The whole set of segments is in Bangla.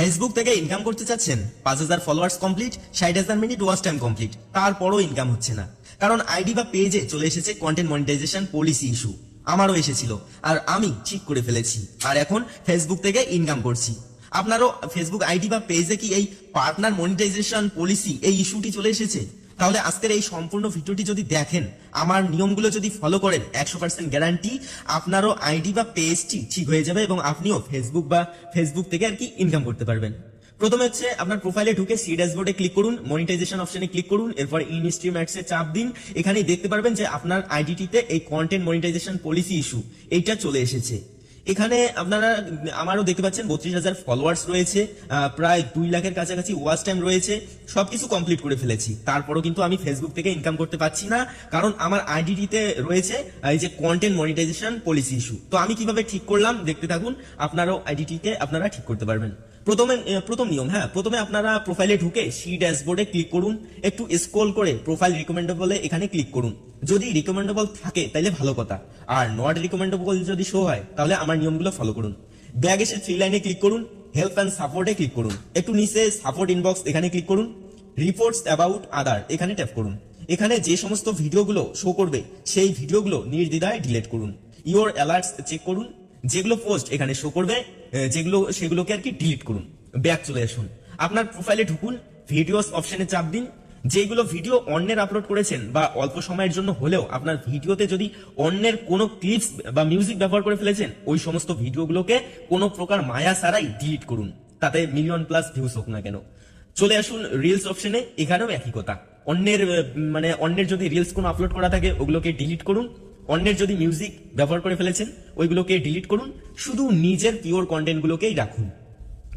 ফেসবুক থেকে ইনকাম করতে চাচ্ছেন, পাঁচ হাজার ফলোয়ার্স কমপ্লিট ষাট হাজার মিনিট ওয়াচ টাইম কমপ্লিট তারপরও ইনকাম হচ্ছে না। কারণ আইডি বা পেজে চলে এসেছে কন্টেন্ট মনিটাইজেশন পলিসি ইস্যু আমারও এসেছিল, আর আমি ঠিক করে ফেলেছি। আর এখন ফেসবুক থেকে ইনকাম করছি। আপনারও ফেসবুক আইডি বা পেজে কি এই পার্টনার মনিটাইজেশন পলিসি এই ইস্যুটি চলে এসেছে? তাহলে আজকের এই সম্পূর্ণ ভিডিওটি যদি দেখেন, আমার নিয়মগুলো যদি ফলো করেন, একশো পার্সেন্ট গ্যারান্টি আপনারও আইডি বা পেজটি ঠিক হয়ে যাবে এবং আপনিও ফেসবুক বা ফেসবুক থেকে আর কি ইনকাম করতে পারবেন। প্রথমে হচ্ছে আপনার প্রোফাইলে ঢুকে সি ড্যাশবোর্ডে ক্লিক করুন মনিটাইজেশন অপশনে ক্লিক করুন, এরপর ইন স্ট্রিম চাপ দিন। এখানেই দেখতে পারবেন যে আপনার আইডিটিতে এই কন্টেন্ট মনিটাইজেশন পলিসি ইস্যু এইটা চলে এসেছে। এখানে আপনারা, আমারও দেখতে পাচ্ছেন বত্রিশ হাজার ফলোয়ার্স রয়েছে প্রায় দুই লাখের কাছাকাছি ওয়াচ টাইম রয়েছে, সবকিছু কমপ্লিট করে ফেলেছি। তারপরও কিন্তু আমি ফেসবুক থেকে ইনকাম করতে পারছি না, কারণ আমার আইডিটিতে রয়েছে এই যে কন্টেন্ট মনিটাইজেশন পলিসি ইস্যু তো আমি কীভাবে ঠিক করলাম, দেখতে থাকুন, আপনারও আইডিটিকে আপনারা ঠিক করতে পারবেন। প্রথমে প্রথম নিয়ম হ্যাঁ প্রথমে আপনারা প্রোফাইলে ঢুকে সি ড্যাশবোর্ডে ক্লিক করুন, একটু স্ক্রল করে প্রোফাইল রিকমেন্ডেবলে এখানে ক্লিক করুন। যদি রিকমেন্ডেবল থাকে তাহলে ভালো কথা। আর নট রিকমেন্ডেবল যদি শো হয়, তাহলে আমার নিয়মগুলো ফলো করুন। ব্যাগ এসে থ্রি লাইনে ক্লিক করুন হেল্প অ্যান্ড সাপোর্টে ক্লিক করুন। একটু নিচে সাপোর্ট ইনবক্স এখানে ক্লিক করুন রিপোর্টস অ্যাবাউট আদার এখানে ট্যাপ করুন। এখানে যে সমস্ত ভিডিওগুলো শো করবে, সেই ভিডিওগুলো নির্দ্বিধায় ডিলিট করুন। ইওর অ্যালার্টস চেক করুন, যেগুলো পোস্ট এখানে শো করবে যেগুলো, সেগুলোকে আর কি ডিলিট করুন। ব্যাক চলে আসুন। আপনার প্রোফাইলে ঢুকুন ভিডিওস অপশনে চাপ দিন যেগুলো ভিডিও অন্যের আপলোড করেছেন বা অল্প সময়ের জন্য হলেও আপনার ভিডিওতে যদি অন্যের কোনো ক্লিপস বা মিউজিক ব্যবহার করে ফেলেছেন, ওই সমস্ত ভিডিওগুলোকে কোনো প্রকার মায়া ছাড়াই ডিলিট করুন। তাতে মিলিয়ন প্লাস ভিউজ হোক না কেন। চলে আসুন রিলস অপশনে এখানেও একই কথা। অন্যের মানে অন্যের যদি রিলস কোনো আপলোড করা থাকে, ওগুলোকে ডিলিট করুন। অন্যের যদি মিউজিক ব্যবহার করে ফেলেছেন, ওইগুলোকে ডিলিট করুন। শুধু নিজের পিওর কন্টেন্টগুলোকেই রাখুন।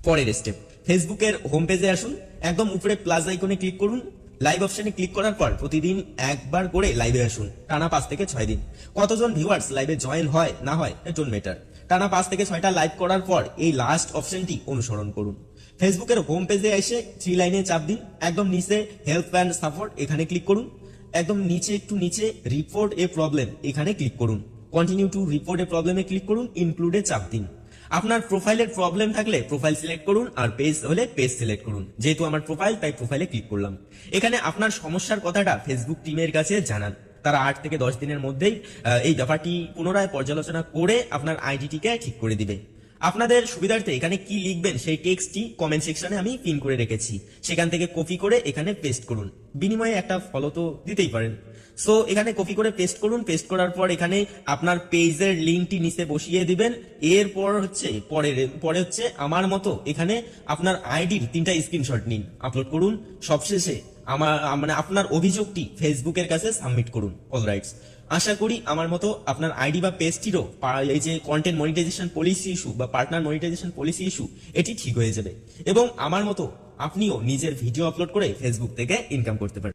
পরের স্টেপ ফেসবুকের হোম পেজে আসুন। একদম উপরে প্লাস আইকনে ক্লিক করুন। লাইভ অপশনে ক্লিক করার পর প্রতিদিন একবার করে লাইভে আসুন। টানা পাঁচ থেকে ছয় দিন। কতজন ভিউয়ার্স লাইভে জয়েন হয়, না হয় ডোন্ট ম্যাটার টানা পাঁচ থেকে ছয়টা লাইভ করার পর এই লাস্ট অপশনটি অনুসরণ করুন। ফেসবুকের হোম পেজে এসে থ্রি লাইনে চাপ দিন। একদম নিচে হেল্প অ্যান্ড সাপোর্ট এখানে ক্লিক করুন। একদম নিচে একটু নিচে রিপোর্ট এ প্রবলেম এখানে ক্লিক করুন। কন্টিনিউ টু রিপোর্ট এ প্রবলেমে ক্লিক করুন। ইনক্লুডে চাপ দিন। আপনার প্রোফাইলের প্রবলেম থাকলে প্রোফাইল সিলেক্ট করুন আর পেজ হলে পেজ সিলেক্ট করুন। যেহেতু আমার প্রোফাইল তাই প্রোফাইলে ক্লিক করলাম। এখানে আপনার সমস্যার কথাটা ফেসবুক টিমের কাছে জানান। তারা আট থেকে দশ দিনের মধ্যেই এই ব্যাপারটি পুনরায় পর্যালোচনা করে আপনার আইডিটিকে ঠিক করে দিবে। আপনাদের সুবিধার্থে এখানে কি লিখবেন সেই টেক্সটটি কমেন্ট সেকশনে আমি পিন করে রেখেছি। সেখান থেকে কপি করে এখানে পেস্ট করুন। বিনিময়ে একটা ফলো তো দিতেই পারেন। সো এখানে কপি করে পেস্ট করুন। পেস্ট করার পর এখানে আপনার পেজের লিঙ্কটি নিচে বসিয়ে দিবেন। এরপর হচ্ছে, পরের, পরে হচ্ছে আমার মতো এখানে আপনার আইডির তিনটা স্ক্রিনশট নিন। আপলোড করুন। সবশেষে আমার মানে আপনার অভিযোগটি ফেসবুকের কাছে সাবমিট করুন। অল রাইটস আশা করি আমার মতো আপনার আইডি বা পেজটিরও এই যে কন্টেন্ট মনিটাইজেশন পলিসি ইস্যু বা পার্টনার মনিটাইজেশন পলিসি ইস্যু এটি ঠিক হয়ে যাবে। এবং আমার মতো আপনিও নিজের ভিডিও আপলোড করে ফেসবুক থেকে ইনকাম করতে পারেন।